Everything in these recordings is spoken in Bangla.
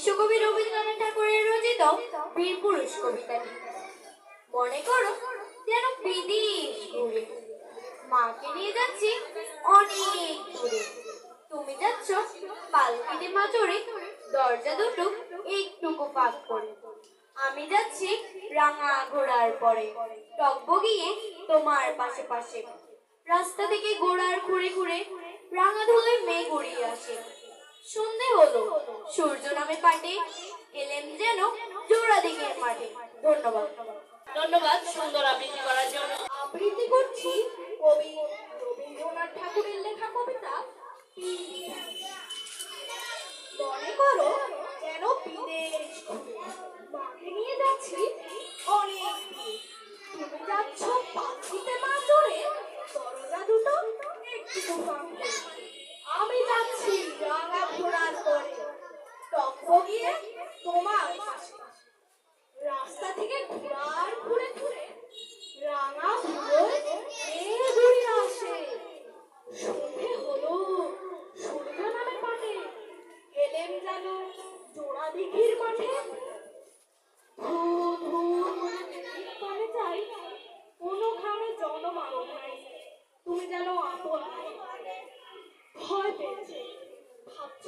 বিশ্বকবি রবীন্দ্রনাথ ঠাকুরের রচিত বীর পুরুষ কবিতাটি। মনে করো যেন বিদেশ ঘুরে। মাকে নিয়ে যাচ্ছি অনেক দূরে। তুমি যাচ্ছ পালকিতে মাচড়ে দরজা দুটো একটুকু পাক করে। আমি যাচ্ছি রাঙা ঘোড়ার পরে টকবগিয়ে তোমার পাশে পাশে। রাস্তা থেকে ঘোড়ার ঘুরে ঘুরে রাঙা ধুলোয় মেঘ গড়িয়ে আসে। সন্ধে হলো। সূর্য নামে পাটে এলেন যেন জোড়া দিকের মাঠে। ধন্যবাদ। ধন্যবাদ সুন্দর আবৃত্তি করার জন্য। আবৃত্তি করছি কবি রবীন্দ্রনাথ ঠাকুরের লেখা কবিতা, মনে করো যেন বিদেশ মাকে নিয়ে যাচ্ছি অনেক তুমি যাচ্ছ পাখিতে মা দরজা দুটো একটু ফাঁক করে। আমি যাচ্ছি রাঙা ঘোড়ার পরে টকবগিয়ে তোমার পাশে পাশে। রাস্তা থেকে ঘোড়ার ঘুরে ঘুরে রাঙা ধুলোয় মেয়ে ঘুরে আসে সন্ধে হলো সূর্য নামে পাটে এলেন যেন জোড়া দিঘির মাঠে করে দিঘির কোনো খামে জনমানব নাই তুমি যেন আপন। ভয় পেয়েছে। ভাবছ?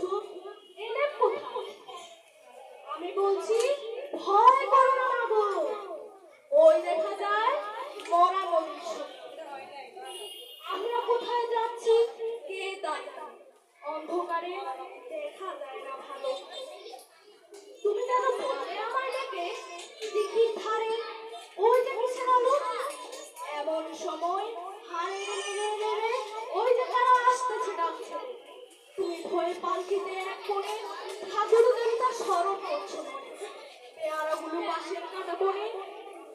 এলেন কোথায়? আমি বলছি, ভয় করো না গো ওই দেখা যায় মরা মনুষ্য আমরা কোথায় যাচ্ছি? কে তাই? অন্ধকারে দেখা যায় না ভালো। ভয়ে পালকিতে এক কোণে ঠাকুর দেবতা স্মরণ করছে পেয়ারাগুলো পাশের কাটা বনে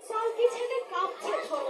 পালকি ছেড়ে কাঁপছে থর